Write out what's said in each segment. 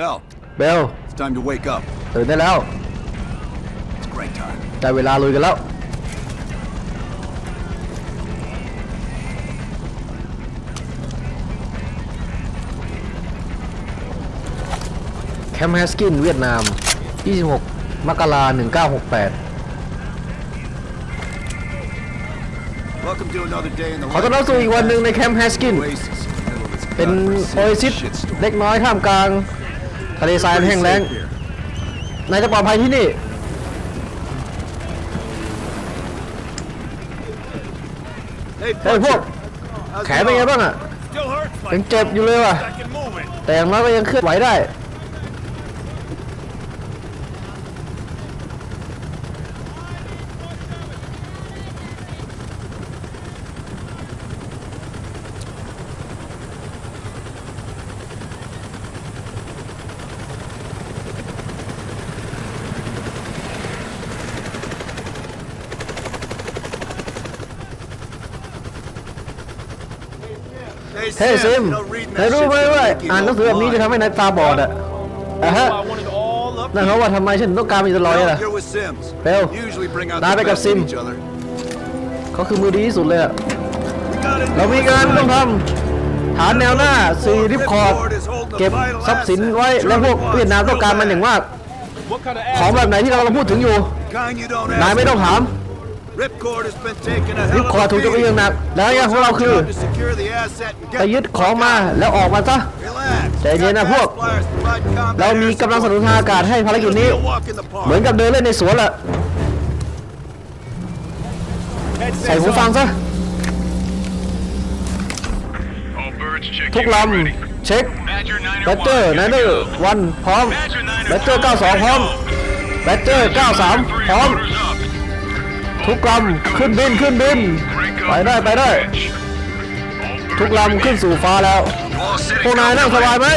Bell, เบล it's time to wake up. ตื่นได้แล้ว It's great time. ได้เวลาลุยกันแล้ว แคมป์แฮสกินเวียดนาม 26 มกรา1968 Welcome to another day in the ขอต้อนรับสู่อีกวันหนึ่งในแคมป์แฮสกิน Oasis in the middle of this เป็น godforsaken โอเอซิส shitstorm. เล็กน้อยท่ามกลาง ทะเลทรายแห้งแล้งนายจะปลอดภัยที่นี่ เฮ้ยพวก แขนเป็นไงบ้างอะยังเจ็บอยู่เลยว่ะ แต่อย่างน้อยก็ยังเคลื่อนไหวได้ เฮ้ยซิม you know, reading นายรู้ไหมว่าอ่านหนังสือแบบนี้จะทำให้นายตาบอดอะอะฮะ นั่นเขาว่าทำไมฉันต้องการมีตลอด blind. ล่ะ You're with Sims. Bill, Usually bring out นายไปกับซิมเขาคือมือดีที่สุดเลยอะ เรามีงานต้องทำฐานแนวหน้าซีริปคอร์ดเก็บทรัพย์สินไว้และพวกเวียดนามต้องการมันอย่างมาก ของแบบไหนที่เรากำลังพูดถึงอยู่ นายไม่ต้องถาม Ripcord has been taking a ริป hell คอร์ด of ถู a กโจมตีอย่าง beating. หนักแล้วงานของเรา Our คือ job to secure the asset and get ไปยึด the ของ fuck มา out. แล้วออกมาซะ Relax. ใจเย็นนะพวก Flyers provide combat เรามี air กำลังสนับสนุ support. นทางอากาศให้ภารกิจนี้ It'll be a walk in the park. เหมือนกับเดินเล่นในสวนแหละ Head ใส่หู says ฟัง on. ซะ All birds check ทุก in ล ready. ำเช็ค Badger แบตเจอร์ 901, ไน good เด to อร์ go. วันพร้อม Badger แบตเจอร์92 พร้อมแบตเจอร์93 พร้อม Motors up. ทุกลำขึ้นบินขึ้นบิน ไปได้ไปได้ ทุกลำขึ้นสู่ฟ้าแล้ว พวกนายนั่งสบายไหม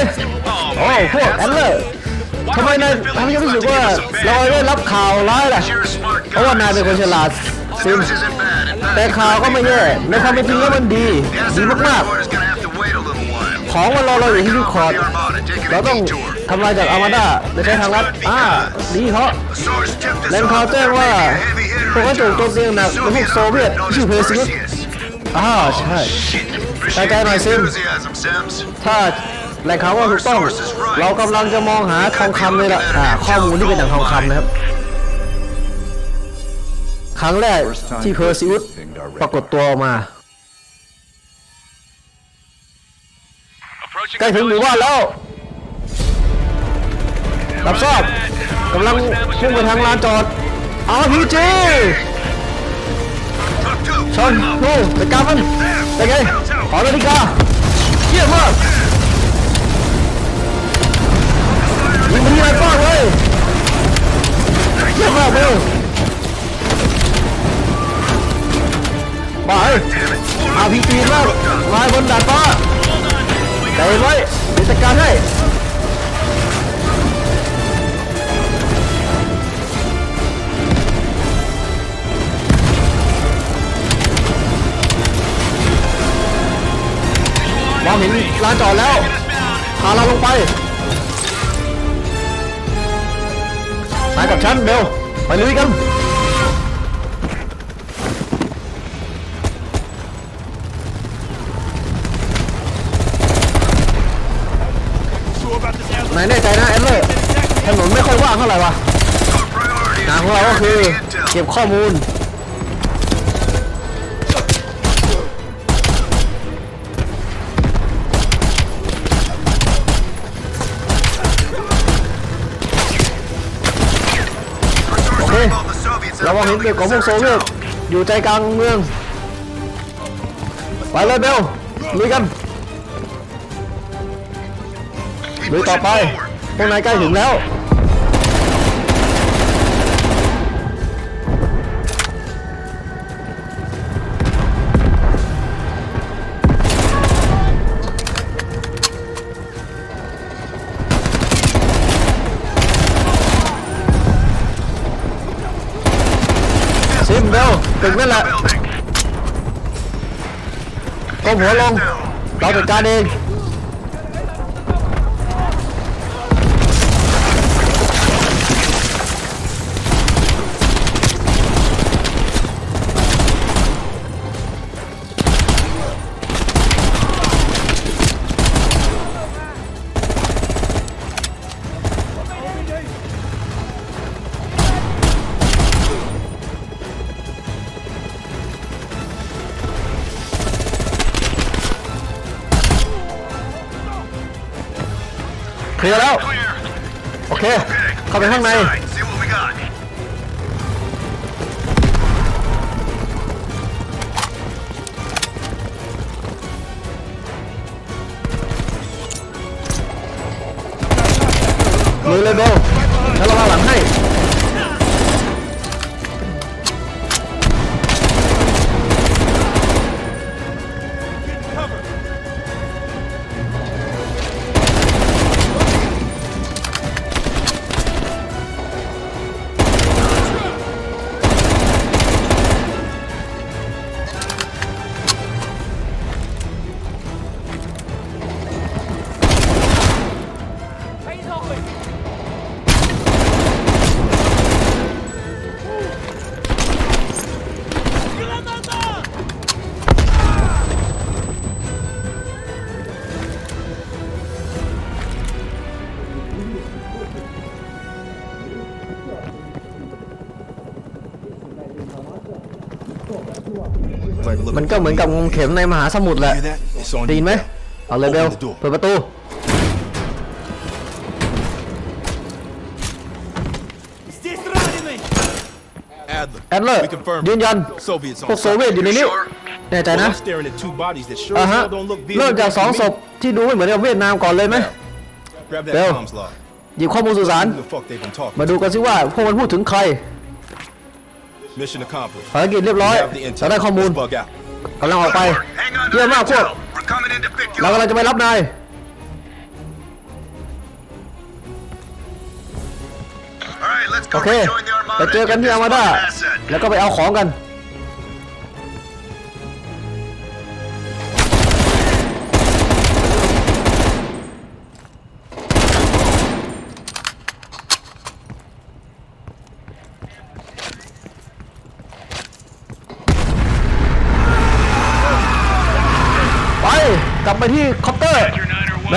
โอ้พวกแอนเลอร์ทำไมนายทำให้ฉันรู้สึกว่าเราได้รับข่าวร้ายล่ะ เพราะว่านายเป็นคนฉลาดซิมแต่ข่าวก็ไม่แย่ในความเป็นจริงแล้วมันดี ดีมากๆ ของมันรอเราอยู่ที่รีคอร์ดเราต้อง ทำลายจากอามาด้าโดยใช้ทางลัดอ่าดีเพราะแหล่งข่าวแจ้งว่าพวกเขาถูกโจมตีหนักในพวกโซเวียตชื่อเพอร์ซิสอ่าใช่ใจใจหน่อยซิมถ้าแหล่งข่าวว่าถูกต้อง เรากำลังจะมองหาทองคำเลยล่ะอ่าข้อมูลที่เป็นอย่างทองคำนะครับ ครั้งแรกที่เพอร์ซิอุสปรากฏตัวออกมา Approaching ใกล้ถึงหมู่บ้านแล้ว รับทราบกำลังพุ่งไปทางลานจอด RPG ชนนู่นจัดการมันเป็นไงขอนาฬิกาเยี่ยมมากยิงไปที่นายป้องเลยเยี่ยมมากเบลบาย RPG มากลายบนดาดฟ้าใจเย็นไว้เดี๋ยวจัดการให้ เห็นลานจอดแล้วพาเราลงไปมากับฉันเบลไปลุยกันนายแน่ใจนะแอเลอร์ถนนไม่ค่อยว่างเท่าไหร่วะงานของเราก็คือ เก็บข้อมูล รามองเห็นเด็กของพวกโซเวียตอยู่ใจกลางเมือง ไปเลยเบลลุยกันลุยต่อไปพวกนายใกล้ถึงแล้ว ตึกนั่นแหละก้มหัวลงเราจัดการเอง เคลียร์แล้ว โอเค เข้าไปข้างในไมือเลยเบล มันก็เหมือนกับงมเข็มในมหาสมุทรแหละได้นไหมเอาเลยเบลเปิดประตูแอดเลอร์ยืนยันพวกโซเวียตอยู่ในนี้แน่ใจนะอะฮะเริ่มจากสองศพที่ดูไม่เหมือนกับเวียดนามก่อนเลยไหมเบลหยิบข้อมูลสื่อสาร มาดูกันซิว่าพวกมันพูดถึงใคร Mission accomplished. ภารกิจเรียบร้อย We have the เราได้ intel. ข้อมูล Let's bug out. กำลังออกไป Hang on to เยี่ยม that มากพวก intel. We're coming in to pick you เรา up. กำลังจะไปรับนาย All right, let's โอ go เค rejoin the ไป Armada. เจอกัน and ที่ get อา this มาดา fucking asset. แล้วก็ไปเอาของกัน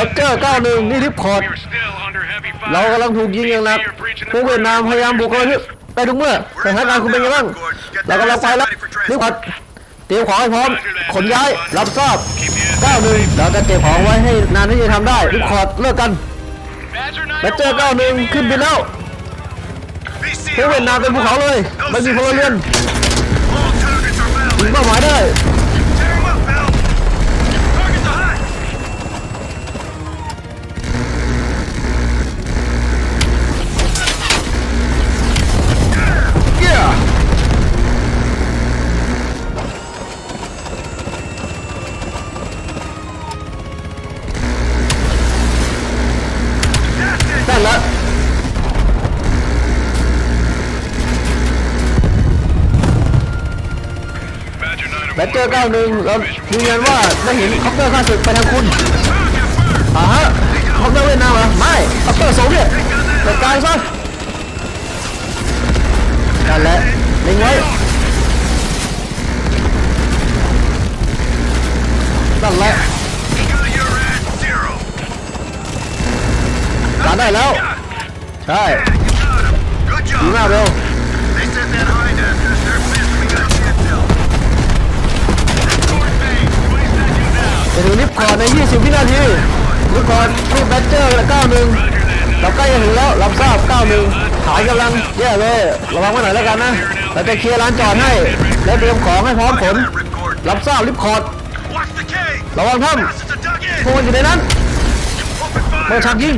แบเจอร์ 91 นี่ริปคอร์ด We are still under heavy fire. เรากำลังถูกยิงอย่างหนัก We are breaching the พวกเวียดนามพยายามบุกเข้ามาที่ไปทุกเมื่อสถานการณ์คุณเป็นไงบ้างเรากำลังไปแล้วรีบขัดเตรียมของให้พร้อม ขนย้าย รับทราบ 91 เราจะเก็บของไว้ให้นานที่จะทำได้รีบขอดเลิกกัน Badger แบเจอร์ 91 ขึ้นบินแล้ว BC พวกเวียดนามเป็นภูเขาเลยไม่มีพลเรือน All targets are ยิง valid. เป้าหมายได้ 901. แบตเจอร์91เรายืนยันว่าได้เห็นคอปเตอร์ข้าศึกไปทางคุณอ่าฮะคอปเตอร์เวียดนามเหรอไม่คอปเตอร์โซเวียตจัดการซะนั่นแหละเล็งไว้นั่นแหละ Got your at zero. การได้แล้ว ใช่ดีมากเบล นาทีลิฟต์คอร์ดรีบแบตเจอร์91เราใกล้จะถึงแล้วรับทราบเก้านกำลังแย่เลยระวังไว้หน่อยแล้วกันนะเราจะเคลียร์ร้านจอดให้และเตรียมของให้พร้อมขนรับทราบริบคอร์ดระวังถ้ Bastards are dug ำพวกมันอยู่ในนั้นเปิด fire. ฉากยิง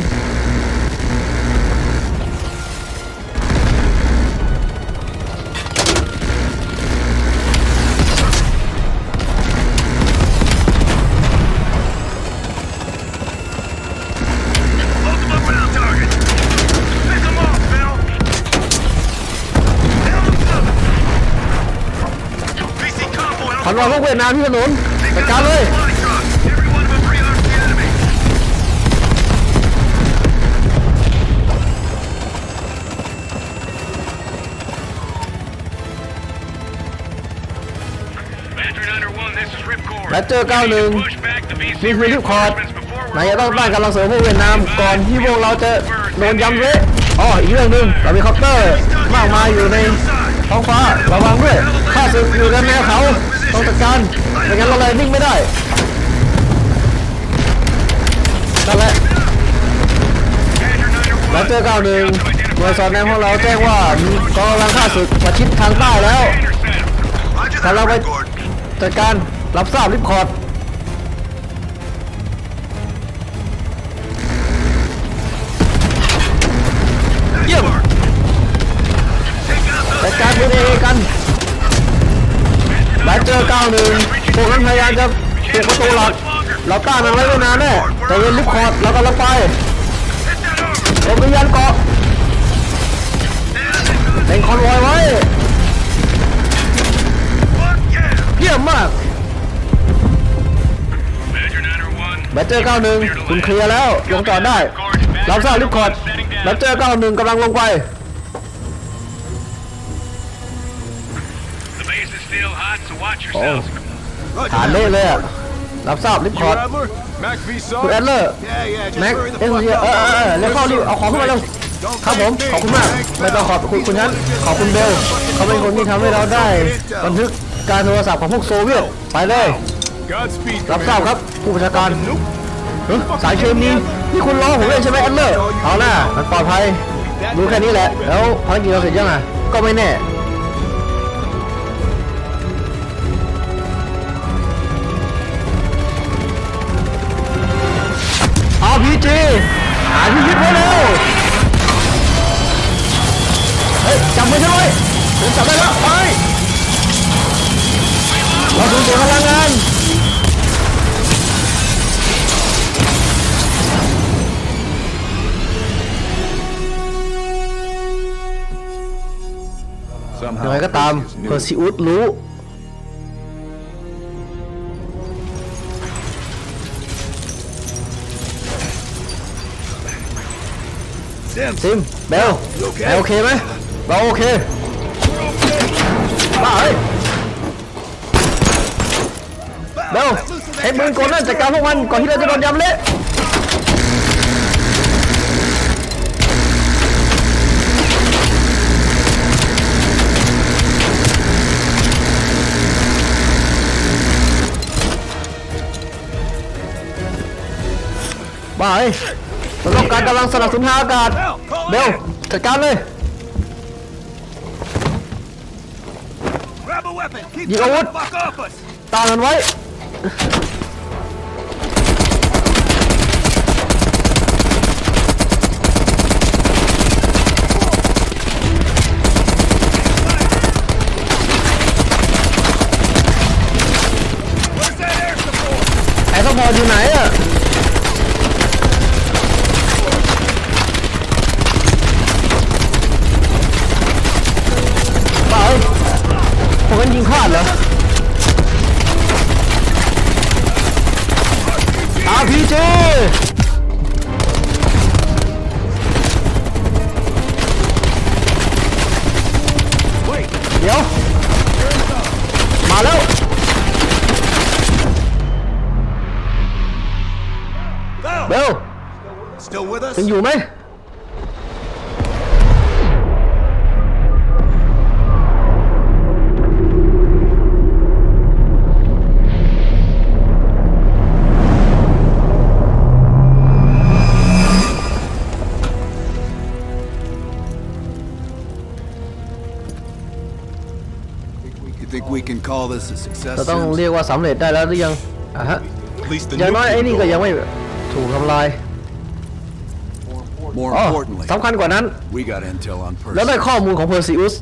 convoy ขัน on รอพวกเวียดนามที่ถนนจัดการเลย Fly truck. Every one of them rearms the enemy. แบตเจอร์91นี่คือลิฟต์คอร์ดนายจะต้องต้านกำลังเสริมพวกเวียดนามก่อนที่พวกเราจะโดนยำเละอ๋ออีกเรื่องหนึ่งเรามีคอปเตอร์มากมายอยู่ในท้องฟ้าระวังด้วยข้าศึกอยู่ในแนวเขา ต้องจัดการไม่งั้นเราเลยนิ่งไม่ได้นั่นแหละแบตเตอร์91หน่วยสอดแนมของเราแจ้งว่ากองกำลังฆ่าศึกประชิดทางใต้แล้วกำลังไปจัดการรับทราบริปคอร์ดเยี่ยมจัดการพวกเอกัน แบตเตอร์91พวกนั้นพยายามจะปิดประตูหลัก เราต้านมันไว้ไม่นานแน่แต่เย็นลิฟคอร์ดเรากำลังไป Hit that armor. ลงยันเกาะเล็งคอนวอยไว้เยี่ยมมาก Badger 901. แบตเตอร์91คุณเคลียร์แล้ว ลงจอดได้รับทราบลิฟคอร์ดแบตเตอร์91กำลังลงไป so watch yourselves. ฐานเละเลยอะรับทราบลิฟคอร์ด Adler? Mac V คุณแอ Sar? ดเลอร์ Yeah, yeah, just แม็ก hurry the เอ็น fuck เอ up. เออเออเออเร็วเข้ารีบเอาของขึ้นมาเร็วครับผมขอบคุณมากไม่ต้องขอบคุณคุณฉันขอบคุณเบล เขาเป็นคนที่ทำให้เราได้ บันทึกการโทรศัพท์ของพวกโซเวียต ไปเลย Godspeed, รับทราบครับ ผู้บัญชาการเฮ้ยสายเคมีนี่คุณล้อผมเล่นใช่ไหมแอดเลอร์ เอาหน้ามันปลอดภัยดูแค่นี้แหละ แล้วภารกิจเราเสร็จยังอะ ก็ไม่แน่ ยังไงก็ตามเพอร์ซิอุสรู้ ซิมเบลแบลโอเคไหมเราโอเคมาเฮ้ยเบลให้มือกดนั่นจัดการพวกมันก่อนที่เราจะโดนยำเละ มาเฮ้ยเราต้องการกำลังสนับสนุนทางอากาศเบลจัดการเลย Grab a weapon. Keep You know the what? fuck off us. ตามมันไว้ เราต้อง Sims? เรียกว่าสำเร็จได้แล้วหรือยังอะฮะ At least the อย่างน้อยไอ้ nuclear นี่ก็ goal. ยังไม่ถูกทำลาย More อ๋อ importantly, สำคัญกว่านั้น we got intel on แล้ว Percy. ได้ข้อมูลของเพอร์ซิอุส